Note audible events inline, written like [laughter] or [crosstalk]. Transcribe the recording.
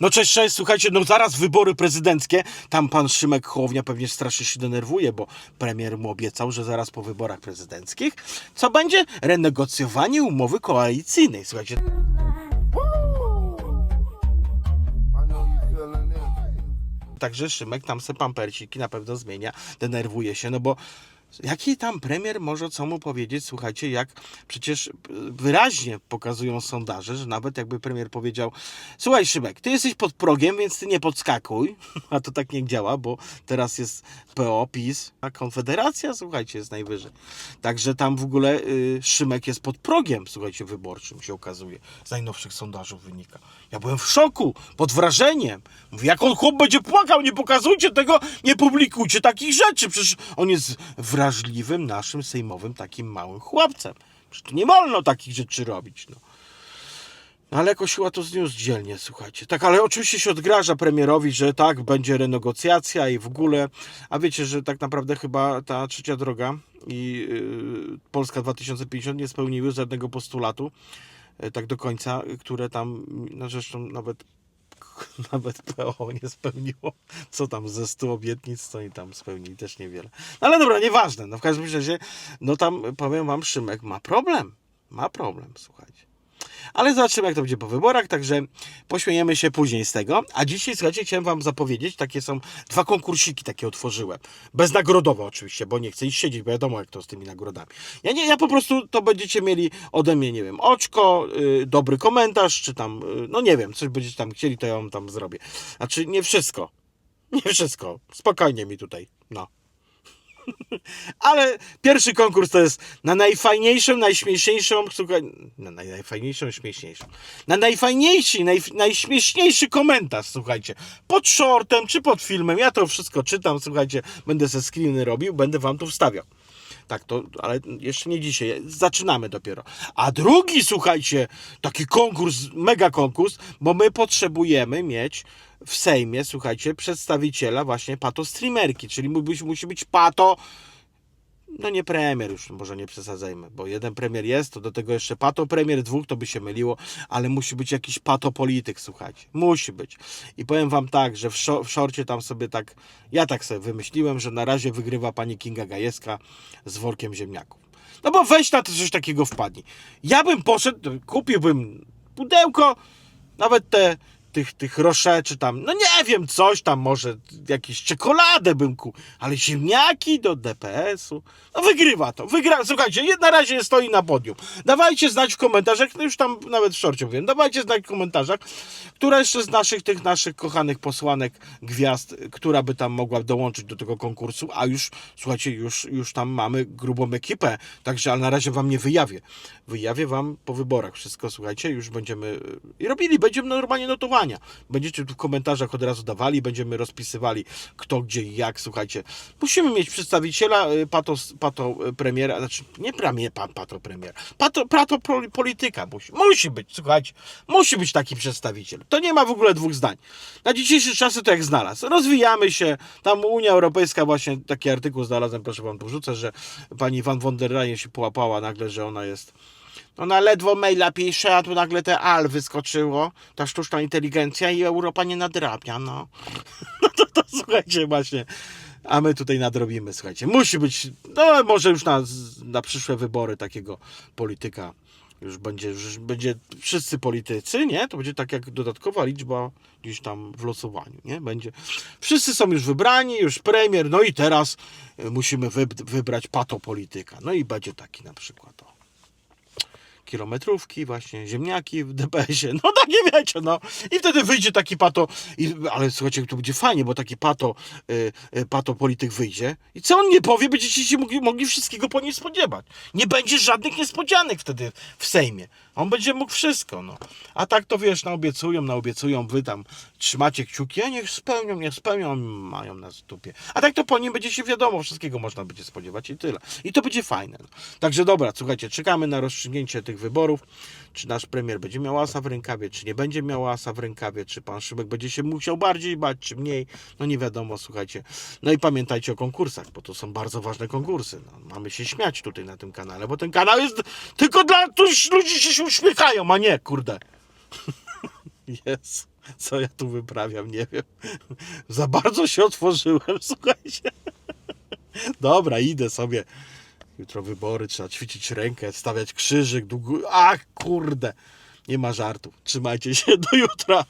No cześć, cześć, słuchajcie, no zaraz wybory prezydenckie. Tam pan Szymek Hołownia pewnie strasznie się denerwuje, bo premier mu obiecał, że zaraz po wyborach prezydenckich, co będzie? Renegocjowanie umowy koalicyjnej. Słuchajcie. Także Szymek tam se pamperciki na pewno zmienia, denerwuje się, no bo jaki tam premier może co mu powiedzieć, słuchajcie, jak przecież y, wyraźnie pokazują sondaże, że nawet jakby premier powiedział, słuchaj Szymek, ty jesteś pod progiem, więc ty nie podskakuj, [laughs] a to tak nie działa, bo teraz jest PO, PiS, a Konfederacja, słuchajcie, jest najwyżej. Także tam w ogóle y, Szymek jest pod progiem, słuchajcie, wyborczym się okazuje, z najnowszych sondażów wynika. Ja byłem w szoku, pod wrażeniem. Mówię, jak on chłop będzie płakał, nie pokazujcie tego, nie publikujcie takich rzeczy. Przecież on jest wrażliwym naszym sejmowym takim małym chłopcem. Przecież nie wolno takich rzeczy robić. No. No ale chyba to zniósł dzielnie, słuchajcie. Tak, ale oczywiście się odgraża premierowi, że tak, będzie renegocjacja i w ogóle. A wiecie, że tak naprawdę chyba ta trzecia droga i yy, Polska 2050 nie spełniły żadnego postulatu e, tak do końca, które tam, no zresztą nawet [laughs] nawet PO nie spełniło. Co tam ze 100 obietnic, co i tam spełnili też niewiele. No ale dobra, nieważne. No w każdym razie, no tam powiem wam, Szymek ma problem. Ma problem, słuchajcie. Ale zobaczymy, jak to będzie po wyborach, także pośmiejemy się później z tego. A dzisiaj, słuchajcie, chciałem wam zapowiedzieć, takie są dwa konkursiki takie otworzyłem. Beznagrodowe oczywiście, bo nie chcę iść siedzieć, bo wiadomo, jak to z tymi nagrodami. Ja nie, ja po prostu to będziecie mieli ode mnie, nie wiem, oczko, y, dobry komentarz, czy tam, y, no nie wiem, coś będziecie tam chcieli, to ja wam tam zrobię. Znaczy, nie wszystko. Nie wszystko. Spokojnie mi tutaj, no. [laughs] Ale pierwszy konkurs to jest na najfajniejszą, najśmieszniejszą, słuchaj, na naj, najfajniejszą, śmieszniejszą. Na najfajniejszy, naj, najśmieszniejszy komentarz, słuchajcie. Pod shortem czy pod filmem. Ja to wszystko czytam, słuchajcie. Będę ze screeny robił, będę wam tu wstawiał. Tak, to, ale jeszcze nie dzisiaj. Zaczynamy dopiero. A drugi, słuchajcie, taki konkurs, mega konkurs, bo my potrzebujemy mieć w Sejmie, słuchajcie, przedstawiciela właśnie pato streamerki, czyli musi być, musi być pato no nie premier już, może nie przesadzajmy, bo jeden premier jest, to do tego jeszcze pato premier, dwóch to by się myliło, ale musi być jakiś pato polityk, słuchajcie, musi być. I powiem wam tak, że w, szo- w szorcie tam sobie tak, ja tak sobie wymyśliłem, że na razie wygrywa pani Kinga Gajewska z workiem ziemniaków. No bo weź na to coś takiego wpadnij. Ja bym poszedł, kupiłbym pudełko, nawet te tych, tych rosze, czy tam, no nie wiem, coś tam może, jakieś czekoladę bym kupił, ale ziemniaki do DPS-u, no wygrywa to, wygra, słuchajcie, na razie stoi na podium. Dawajcie znać w komentarzach, no już tam nawet w szorcie mówiłem, dawajcie znać w komentarzach, która jeszcze z naszych, tych naszych kochanych posłanek gwiazd, która by tam mogła dołączyć do tego konkursu, a już, słuchajcie, już, już tam mamy grubą ekipę, także, ale na razie wam nie wyjawię. Wyjawię wam po wyborach wszystko, słuchajcie, już będziemy i robili, będziemy normalnie notowania. Będziecie tu w komentarzach od razu dawali, będziemy rozpisywali kto, gdzie i jak, słuchajcie. Musimy mieć przedstawiciela y, pato, pato y, premiera, znaczy nie premier, pa, pato premier, pato, pato poli- polityka musi, musi być, słuchajcie, musi być taki przedstawiciel. To nie ma w ogóle dwóch zdań. Na dzisiejsze czasy to jak znalazł. Rozwijamy się, tam Unia Europejska właśnie taki artykuł znalazłem, proszę wam tu wrzucę, że pani Van von der Leyen się połapała nagle, że ona jest ona ledwo maila pisze, a tu nagle te AL wyskoczyło, ta sztuczna inteligencja i Europa nie nadrabia, no. [laughs] No to, to słuchajcie właśnie, a my tutaj nadrobimy, słuchajcie. Musi być, no może już na, na przyszłe wybory takiego polityka już będzie, już będzie wszyscy politycy, nie? To będzie tak jak dodatkowa liczba gdzieś tam w losowaniu, nie? Będzie. Wszyscy są już wybrani, już premier, no i teraz musimy wyb- wybrać patopolityka. No i będzie taki na przykład, o kilometrówki, właśnie ziemniaki w DPS-ie, no takie wiecie, no. I wtedy wyjdzie taki pato, i, ale słuchajcie, to będzie fajnie, bo taki pato, y, y, pato polityk wyjdzie i co on nie powie, będziecie się mogli, mogli wszystkiego po niej spodziewać. Nie będzie żadnych niespodzianek wtedy w Sejmie. On będzie mógł wszystko, no. A tak to wiesz, naobiecują, naobiecują, wy tam trzymacie kciuki, a niech spełnią, niech spełnią, mają na stupie. A tak to po nim będzie się wiadomo, wszystkiego można będzie spodziewać i tyle. I to będzie fajne. No. Także dobra, słuchajcie, czekamy na rozstrzygnięcie tych wyborów. Czy nasz premier będzie miał asa w rękawie, czy nie będzie miał asa w rękawie, czy pan Szybek będzie się musiał bardziej bać, czy mniej. No nie wiadomo, słuchajcie. No i pamiętajcie o konkursach, bo to są bardzo ważne konkursy. No, mamy się śmiać tutaj na tym kanale, bo ten kanał jest tylko dla ludzi się uśmiechają, a nie, kurde. [laughs] Jest. Co ja tu wyprawiam, nie wiem. Za bardzo się otworzyłem, [laughs] słuchajcie. Dobra, idę sobie. Jutro wybory, trzeba ćwiczyć rękę, stawiać krzyżyk. Długo... A kurde, nie ma żartu. Trzymajcie się, [laughs] do jutra.